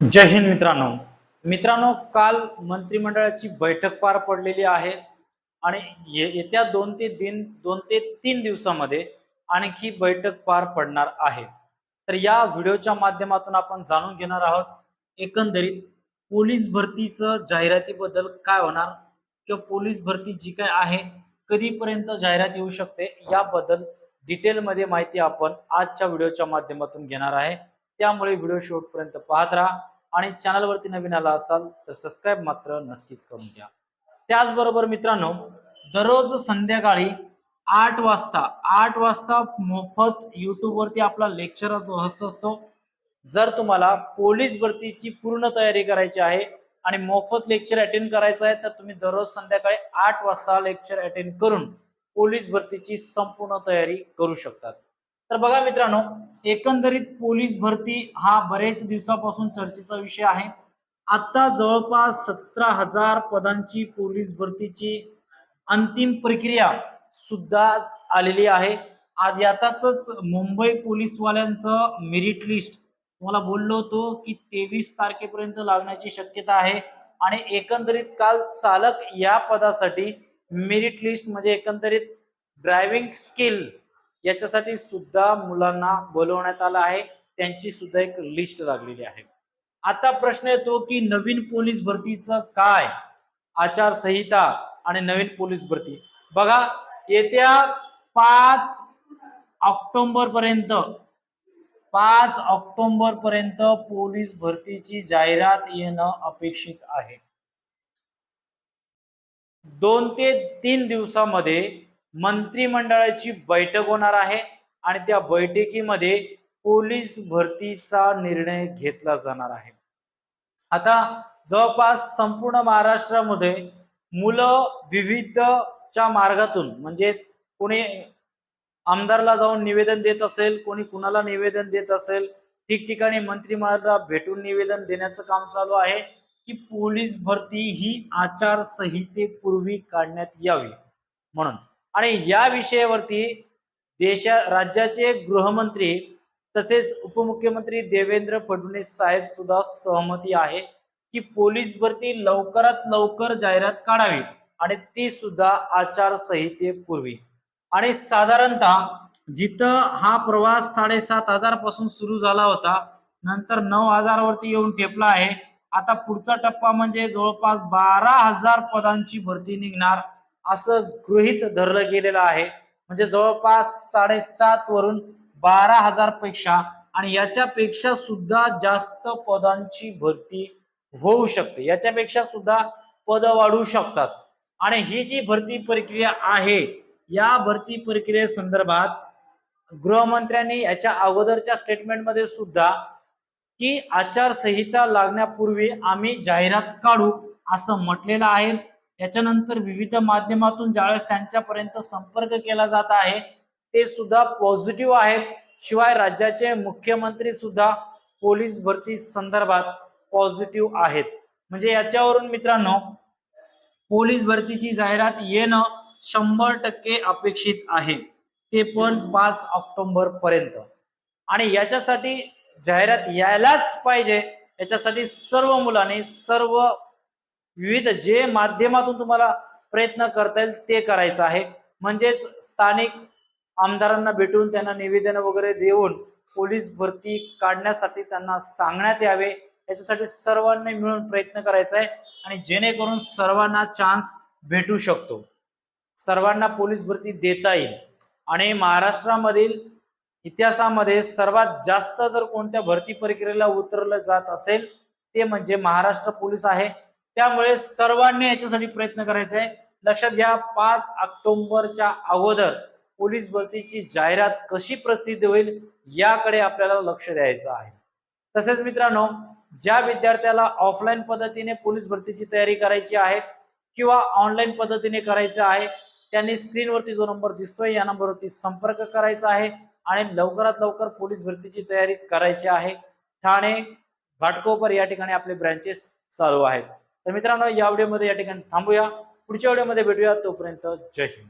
जय हिंद मित्रांनो. मित्रांनो काल मंत्रिमंडळाची बैठक पार पडलेली आहे आणि ये- येत्या दोन ते दिन दोन ते तीन दिवसामध्ये आणखी बैठक पार पडणार आहे. तर या व्हिडिओच्या माध्यमातून आपण जाणून घेणार आहोत एकंदरीत पोलीस भरतीचं जाहिरातीबद्दल काय होणार किंवा पोलीस भरती जी काय आहे कधीपर्यंत जाहिरात येऊ शकते याबद्दल डिटेलमध्ये माहिती आपण आजच्या व्हिडिओच्या माध्यमातून घेणार आहे. त्यामुळे व्हिडिओ शेवटपर्यंत पाहत राहा. आणि चॅनलवरती नवीन आला असाल तर सबस्क्राईब मात्र नक्कीच करून घ्या. त्याचबरोबर मित्रांनो दररोज संध्याकाळी आठ वाजता आठ वाजता मोफत युट्यूबवरती आपला लेक्चर होत असतो. जर तुम्हाला पोलीस भरतीची पूर्ण तयारी करायची आहे आणि मोफत लेक्चर अटेंड करायचं आहे तर तुम्ही दररोज संध्याकाळी आठ वाजता लेक्चर अटेंड करून पोलीस भरतीची संपूर्ण तयारी करू शकतात. तर बघा मित्रांनो एकंदरीत पोलीस भरती हा बरेच दिवसापासून चर्चेचा विषय आहे. आता जवळपास सतरा हजार पदांची पोलीस भरतीची अंतिम प्रक्रिया सुद्धा आलेली आहे. आज यातातच मुंबई पोलीसवाल्यांचं मेरिट लिस्ट तुम्हाला बोललो होतो की तेवीस तारखेपर्यंत लागण्याची शक्यता आहे आणि एकंदरीत काल चालक या पदासाठी मेरिट लिस्ट म्हणजे एकंदरीत ड्रायव्हिंग स्किल याच्यासाठी सुद्धा मुलांना बोलवण्यात आलं आहे. त्यांची सुद्धा एक लिस्ट लागलेली आहे. आता प्रश्न येतो की नवीन पोलीस भरतीचं काय? आचारसंहिता आणि नवीन पोलीस भरती. बघा येत्या पाच ऑक्टोबर पर्यंत पाच ऑक्टोबर पर्यंत पोलीस भरतीची जाहिरात येणं अपेक्षित आहे. दोन ते तीन दिवसामध्ये मंत्रिमंडळाची बैठक होणार आहे आणि त्या बैठकीमध्ये पोलीस भरतीचा निर्णय घेतला जाणार आहे. आता जवळपास संपूर्ण महाराष्ट्रामध्ये मुलं विविधच्या मार्गातून म्हणजेच कोणी आमदारला जाऊन निवेदन देत असेल कोणी कुणाला निवेदन देत असेल ठिकठिकाणी मंत्रिमंडळाला भेटून निवेदन देण्याचं काम चालू आहे की पोलीस भरती ही आचारसंहितेपूर्वी काढण्यात यावी म्हणून. आणि या विषयावरती देशा राज्याचे गृहमंत्री तसेच उपमुख्यमंत्री देवेंद्र फडणवीस साहेब सुद्धा सहमती आहे की पोलीस भरती लवकरात लवकर जाहिरात काढावी आणि ती सुद्धा आचारसंहितेपूर्वी. आणि साधारणतः जिथं हा प्रवास साडेसात हजारपासून सुरू झाला होता नंतर नऊ हजार वरती येऊन ठेपला आहे. आता पुढचा टप्पा म्हणजे जवळपास बारा हजार पदांची भरती निघणार. असं गृहित धरलं गेलेलं आहे. म्हणजे जवळपास साडेसात वरून बारा हजारपेक्षा आणि याच्यापेक्षा सुद्धा जास्त पदांची भरती होऊ शकते. याच्यापेक्षा सुद्धा पद वाढू शकतात. आणि ही जी भरती प्रक्रिया आहे या भरती प्रक्रियेसंदर्भात गृहमंत्र्यांनी याच्या अगोदरच्या स्टेटमेंटमध्ये सुद्धा की आचारसंहिता लागण्यापूर्वी आम्ही जाहिरात काढू असं म्हटलेलं आहे. याच्यानंतर विविध माध्यमातून ज्यावेळेस त्यांच्यापर्यंत संपर्क केला जात आहे ते सुद्धा पॉझिटिव्ह आहेत. शिवाय राज्याचे मुख्यमंत्री सुद्धा पोलीस भरती संदर्भात पॉझिटिव्ह आहेत. म्हणजे याच्यावरून मित्रांनो पोलीस भरतीची जाहिरात येणं शंभर टक्के अपेक्षित आहे. ते पण पाच ऑक्टोबर पर्यंत. आणि याच्यासाठी जाहिरात यायलाच पाहिजे. याच्यासाठी सर्व मुलांनी सर्व विविध जे माध्यमातून तुम्हाला प्रयत्न करता येईल ते करायचं आहे. म्हणजेच स्थानिक आमदारांना भेटून त्यांना निवेदन वगैरे देऊन पोलीस भरती काढण्यासाठी त्यांना सांगण्यात यावे. याच्यासाठी सर्वांनी मिळून प्रयत्न करायचा आहे आणि जेणेकरून सर्वांना चान्स भेटू शकतो. सर्वांना पोलीस भरती देता येईल. आणि महाराष्ट्रामधील इतिहासामध्ये सर्वात जास्त जर कोणत्या भरती प्रक्रियेला उतरलं जात असेल ते म्हणजे महाराष्ट्र पोलीस आहे. त्यामुळे सर्वांनी याच्यासाठी प्रयत्न करायचा आहे लक्षात घ्या पाच ऑक्टोबरच्या अगोदर पोलीस भरतीची जाहिरात कशी प्रसिद्ध होईल याकडे आपल्याला लक्ष द्यायचं आहे. तसेच मित्रांनो ज्या विद्यार्थ्याला ऑफलाईन पद्धतीने पोलीस भरतीची तयारी करायची आहे किंवा ऑनलाईन पद्धतीने करायचं आहे त्यांनी स्क्रीनवरती जो नंबर दिसतोय या नंबरवरती संपर्क करायचा आहे आणि लवकरात लवकर पोलीस भरतीची तयारी करायची आहे. ठाणे घाटकोपर या ठिकाणी आपले ब्रँचेस चालू आहेत. तर मित्रांनो या व्हिडिओमध्ये या ठिकाणी थांबूया. पुढच्या व्हिडिओमध्ये भेटूया तोपर्यंत जय हिंद.